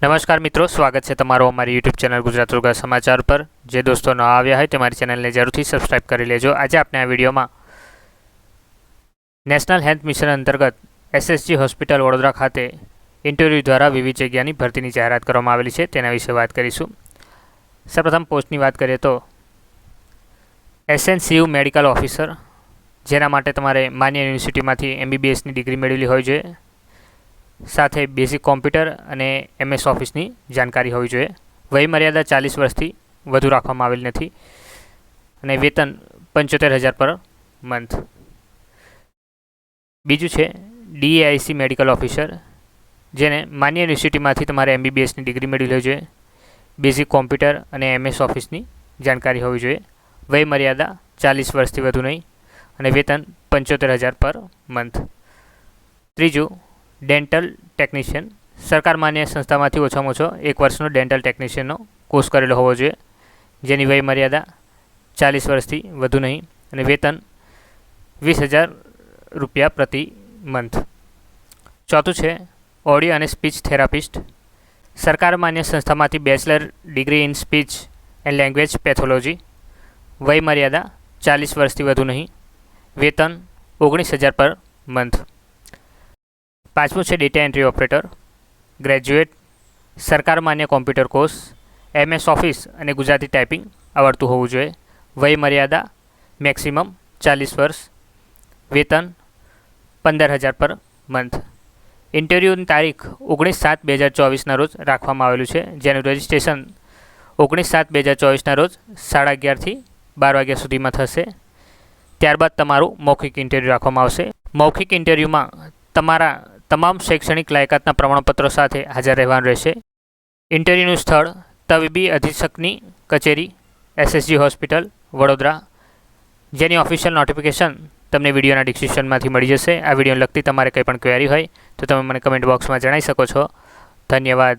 નમસ્કાર મિત્રો, સ્વાગત છે તમારો અમારી યુટ્યુબ ચેનલ ગુજરાત રોગા સમાચાર પર. જે દોસ્તો ન આવ્યા હોય તે મારી ચેનલને જરૂરથી સબસ્ક્રાઇબ કરી લેજો. આજે આપણે આ વિડીયોમાં નેશનલ હેલ્થ મિશન અંતર્ગત એસએસજી હોસ્પિટલ વડોદરા ખાતે ઇન્ટરવ્યૂ દ્વારા વિવિધ જગ્યાની ભરતીની જાહેરાત કરવામાં આવેલી છે. તેના વિશે વાત કરીશું. સૌપ્રથમ પોસ્ટની વાત કરીએ તો એસએનસીયુ મેડિકલ ઓફિસર જેના માટે તમારે માન્ય યુનિવર્સિટીમાંથી એમબીબીએસની ડિગ્રી મેળવેલી હોય જોઈએ સાથે બેઝિક કોમ્પ્યુટર અને એમએસ ઓફિસની જાણકારી હોવી જોઈએ. વયમર્યાદા ચાલીસ વર્ષથી વધુ રાખવામાં આવેલ નથી અને વેતન પંચોતેર હજાર પર મંથ બીજું છે ડીએઆઈસી મેડિકલ ઓફિસર જેને માન્ય યુનિવર્સિટીમાંથી તમારે એમબીબીએસની ડિગ્રી મેળવી લેવી જોઈએ. બેઝિક કોમ્પ્યુટર અને એમએસ ઓફિસની જાણકારી હોવી જોઈએ. વયમર્યાદા ચાલીસ વર્ષથી વધુ નહીં અને વેતન પંચોતેર હજાર પર મંથ ત્રીજું ડેન્ટલ ટેકનિશિયન સરકાર માન્ય સંસ્થામાંથી ઓછામાં ઓછો એક વર્ષનો ડેન્ટલ ટેકનિશિયનનો કોર્સ કરેલો હોવો જોઈએ. જેની વય મર્યાદા ચાલીસ વર્ષથી વધુ નહીં અને વેતન વીસ હજાર રૂપિયા પ્રતિ મંથ ચોથું છે ઓડિયો અને સ્પીચ થેરાપિસ્ટ સરકાર માન્ય સંસ્થામાંથી bachelor degree in speech and language pathology વય મર્યાદા ચાલીસ વર્ષથી વધુ નહીં. વેતન ઓગણીસ હજાર પર મંથ પાંચમું છે ડેટા એન્ટ્રી ઓપરેટર ગ્રેજ્યુએટ સરકાર માન્ય કોમ્પ્યુટર કોર્સ એમએસ ઓફિસ અને ગુજરાતી ટાઈપિંગ આવડતું હોવું જોઈએ. વય મર્યાદા મેક્સિમમ ચાલીસ વર્ષ, વેતન પંદર હજાર પર મંથ ઇન્ટરવ્યૂની તારીખ ઓગણીસ સાત બે હજાર ચોવીસના રોજ રાખવામાં આવેલું છે, જેનું રજિસ્ટ્રેશન ઓગણીસ સાત બે હજાર ચોવીસના રોજ સાડા અગિયારથી બાર વાગ્યા સુધીમાં થશે. ત્યારબાદ તમારું મૌખિક ઇન્ટરવ્યૂ રાખવામાં આવશે. મૌખિક ઇન્ટરવ્યૂમાં તમારા તમામ શૈક્ષણિક લાયકાતના પ્રમાણપત્રો સાથે હાજર રહેવાનું રહેશે. ઇન્ટરવ્યૂનું સ્થળ, તબીબી અધિક્ષકની કચેરી એસએસજી હોસ્પિટલ, વડોદરા, જેની ઓફિશિયલ નોટિફિકેશન તમને વિડીયોના ડિસ્ક્રિપ્શનમાંથી મળી જશે. આ વિડીયોને લગતી તમારે કંઈ પણ ક્વેરી હોય તો તમે મને કમેન્ટ બોક્સમાં જણાવી શકો છો. ધન્યવાદ.